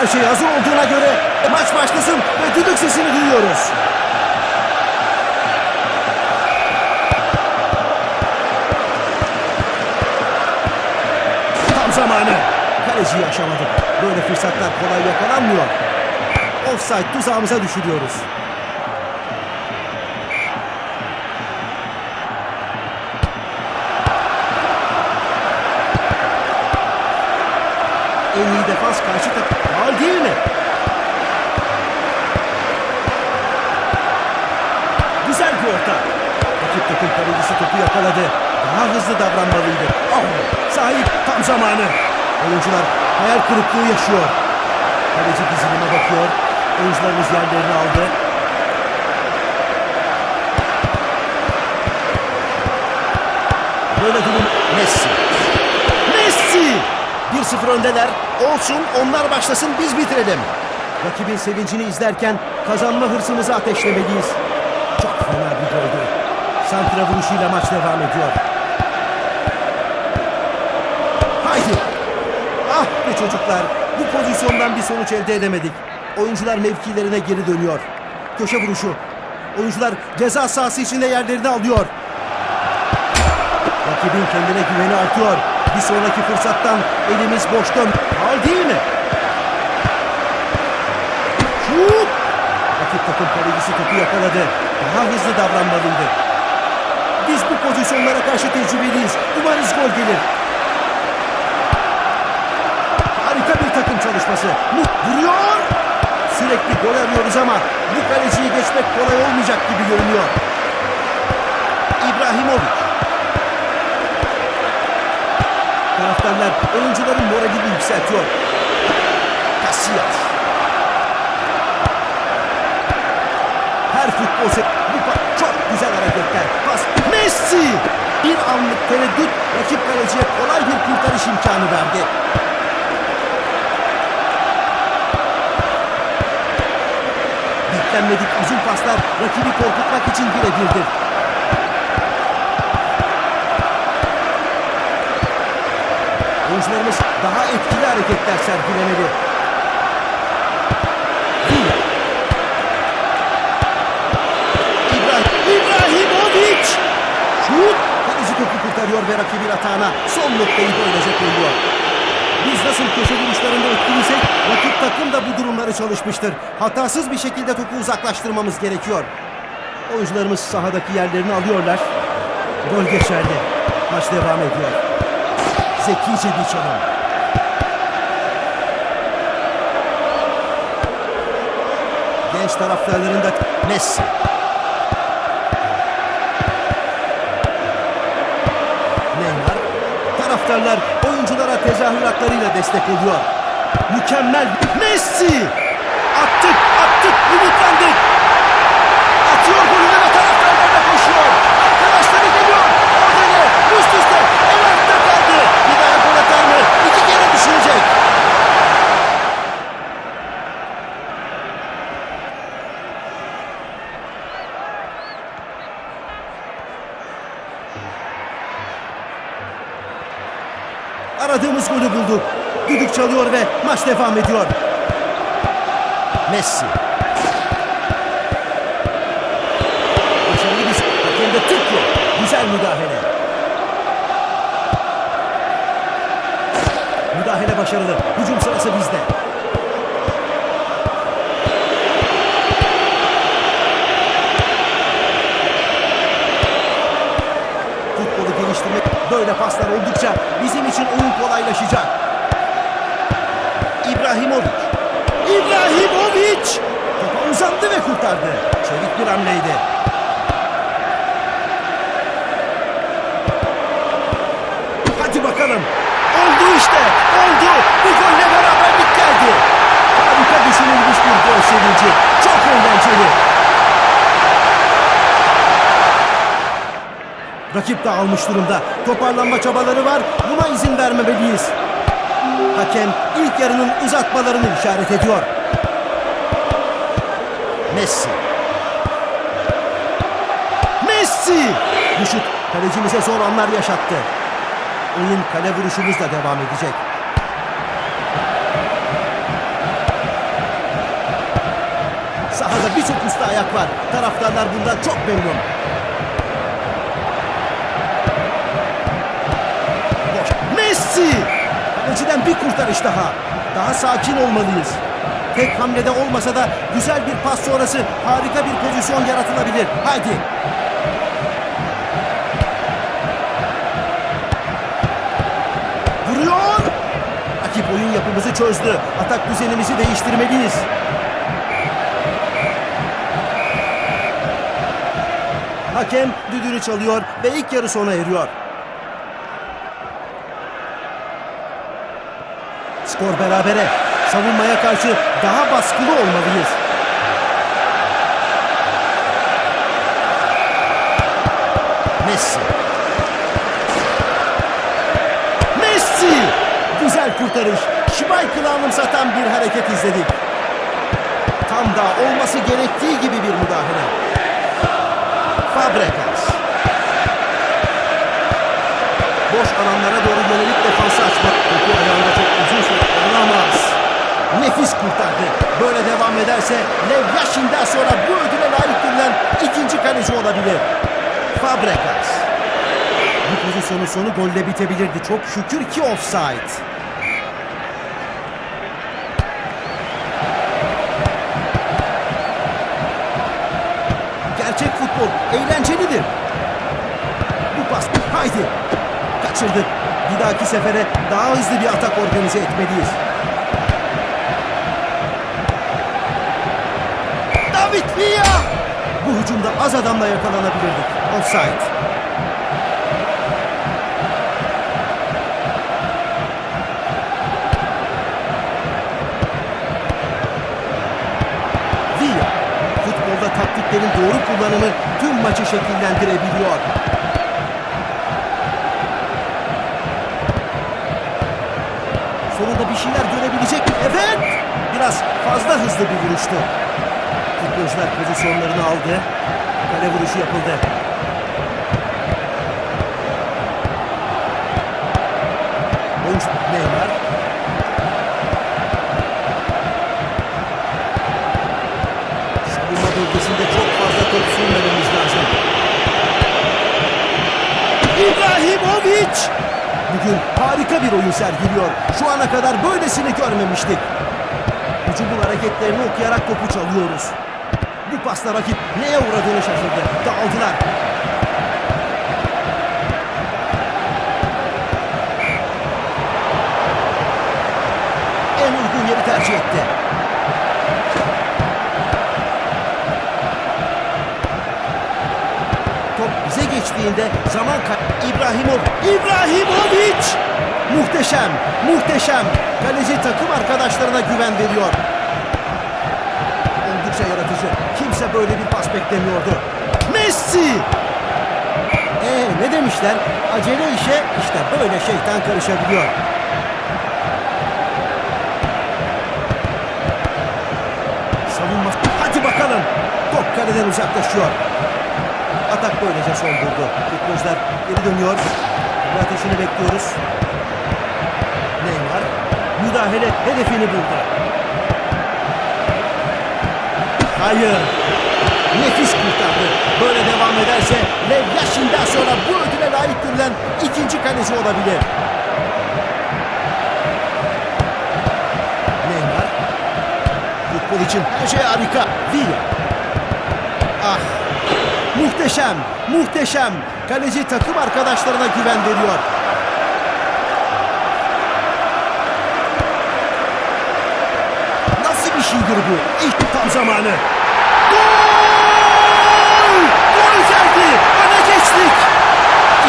Her şey hazır olduğuna göre maç başlasın ve düdük sesini duyuyoruz. Tam zamanı. Kaleciyi aşamadık. Böyle fırsatlar kolay yakalanmıyor. Offside tuzağımıza düşürüyoruz. En iyi defans karşı takım. Faul değil mi? Güzel bir orta. Rakip takım kalecisi topu yakaladı. Daha hızlı davranmalıydı. Oh, sahip tam zamanı. Oyuncular hayal kırıklığı yaşıyor. Kaleci dizilime bakıyor. Oyuncularımız yerlerini aldı. Böyle durum. Messi! 1-0 öndeler. Olsun onlar başlasın biz bitirelim. Rakibin sevincini izlerken kazanma hırsımızı ateşlemeliyiz. Çok fena bir goldü. Santra vuruşuyla maç devam ediyor. Haydi. Ah be çocuklar. Bu pozisyondan bir sonuç elde edemedik. Oyuncular mevkilerine geri dönüyor. Köşe vuruşu. Oyuncular ceza sahası içinde yerlerini alıyor. Rakibin kendine güveni artıyor. Bir sonraki fırsattan elimiz boş dön. Faul değil mi? Şut! Rakip takım kalecisi topu yakaladı. Daha hızlı davranmalıydı. Biz bu pozisyonlara karşı tecrübeliyiz. Umarız gol gelir. Harika bir takım çalışması. Mu vuruyor. Sürekli gol arıyoruz ama bu kaleciyi geçmek kolay olmayacak gibi görünüyor. Taraftarlar oyuncuların moralini yükseltiyor. Casillas. Her futbol bu çok güzel hareketler. Pas Messi. Bir anlık tereddüt rakip kaleciye kolay bir kurtarış imkanı verdi. Beklenmedik uzun paslar rakibi korkutmak için birebirdir. Oyuncularımız daha etkili hareketler sergilemeli. İbrahim, İbrahimovic! Şut! Kaleci topu kurtarıyor ve rakibin atağına son noktayı böylece koyuyor. Biz nasıl köşe vuruşlarında etkiliysek rakip takım da bu durumları çalışmıştır. Hatasız bir şekilde topu uzaklaştırmamız gerekiyor. Oyuncularımız sahadaki yerlerini alıyorlar. Gol geçerli. Maç devam ediyor. Zekice bir çalım. Genç taraftarlarında Messi. Neymar. Taraftarlar oyunculara tezahüratlarıyla destek oluyor. Mükemmel. Messi! Attık, attık, umutlandık. Düdük çalıyor ve maç devam ediyor. Messi. Başarılı bir hakem de Türkiye. Güzel müdahale. Müdahale başarılı. Hücum sırası bizde. Futbolu geliştirmek böyle paslar oldukça bizim için oyun kolaylaşacak. İbrahimovic. İbrahimovic! Topa uzandı ve kurtardı. Çevik bir hamleydi. Hadi bakalım. Oldu işte. Oldu. Bu golle beraberlik geldi. Harika düşünülmüş bir gol sevinci. Çok eğlenceli. Rakip dağılmış durumda. Toparlanma çabaları var. Buna izin vermemeliyiz. Hakem ilk yarının uzatmalarını işaret ediyor. Messi. Messi! Bu şut kalecimize zor anlar yaşattı. Oyun kale vuruşumuzla devam edecek. Sahada birçok usta ayak var. Taraftarlar bundan çok memnun. Bir kurtarış daha. Daha sakin olmalıyız. Tek hamlede olmasa da güzel bir pas sonrası harika bir pozisyon yaratılabilir. Haydi. Vuruyor. Rakip oyun yapımızı çözdü. Atak düzenimizi değiştirmeliyiz. Hakem düdüğünü çalıyor ve ilk yarı sona eriyor. Skor berabere. Savunmaya karşı daha baskılı olmalıyız. Messi. Messi! Güzel kurtarış. Schmeichel'ı anımsatan bir hareket izledik. Tam da olması gerektiği gibi bir müdahale. Fabregas. Boş alanlara doğru yönelik defansı açmak. Topu ayağında çok. Nefis kurtardı. Böyle devam ederse Lev Yashin'den sonra bu ödüle layık görülen ikinci kaleci olabilir. Fabregas. Bu pozisyonun sonu golle bitebilirdi. Çok şükür ki offside. Gerçek futbol eğlencelidir. Bu pas haydi. Kaçırdık. Bir dahaki sefere daha hızlı bir atak organize etmeliyiz. David Villa! Bu hücumda az adamla yakalanabilirdik. Offside. Villa. Futbolda taktiklerin doğru kullanımı tüm maçı şekillendirebiliyor. Sonunda bir şeyler görebilecek? Evet! Biraz fazla hızlı bir vuruştu. Futbolcular pozisyonlarını aldı. Kale vuruşu yapıldı. Oyuncu Neymar. Savunma bölgesinde çok fazla top sürmememiz lazım. İbrahimovic! Bugün harika bir oyun sergiliyor. Şu ana kadar böylesini görmemiştik. Hücumun hareketlerini okuyarak topu çalıyoruz. Bu pasla rakip neye uğradığını şaşırdı. Dağıldılar. En uygun yeri tercih etti. Top bize geçtiğinde zaman kay... İbrahimov, İbrahimovic! Muhteşem, muhteşem. Kaleci takım arkadaşlarına güven veriyor. Oldukça yaratıcı. Kimse böyle bir pas beklemiyordu. Messi! Ee ne demişler? Acele işe işte böyle şeytan karışabiliyor. Savunma. Hadi bakalım. Top kaleden uzaklaşıyor. Atak böylece son buldu. Futbolcular geri dönüyor. Ateşini bekliyoruz. Neymar müdahale hedefini buldu. Hayır. Nefis kurtardı. Böyle devam ederse Lev Yashin'den sonra bu ödüle layık görülen ikinci kaleci olabilir. Neymar. Futbol için her şey harika. Villa. Ah. Muhteşem, muhteşem. Kaleci takım arkadaşlarına güven veriyor. Şeydir bu? İlk tam zamanı. Gol! Gol geldi. Öne geçtik.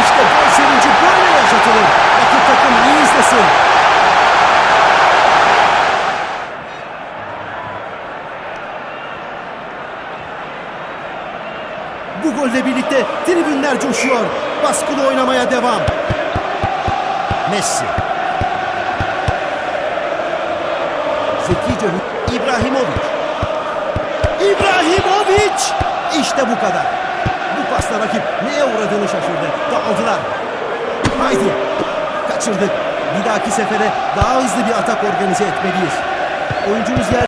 İşte gol sevinci böyle yaşatılır. Rakip takım iyi izlesin. Bu golle birlikte tribünler coşuyor. Baskılı oynamaya devam. Messi. Zekice İbrahimovic. İbrahimovic! İşte bu kadar. Bu pasta rakip neye uğradığını şaşırdı. Dağıldılar. Haydi. Kaçırdık. Bir dahaki sefere daha hızlı bir atak organize etmeliyiz. Oyuncumuz yer...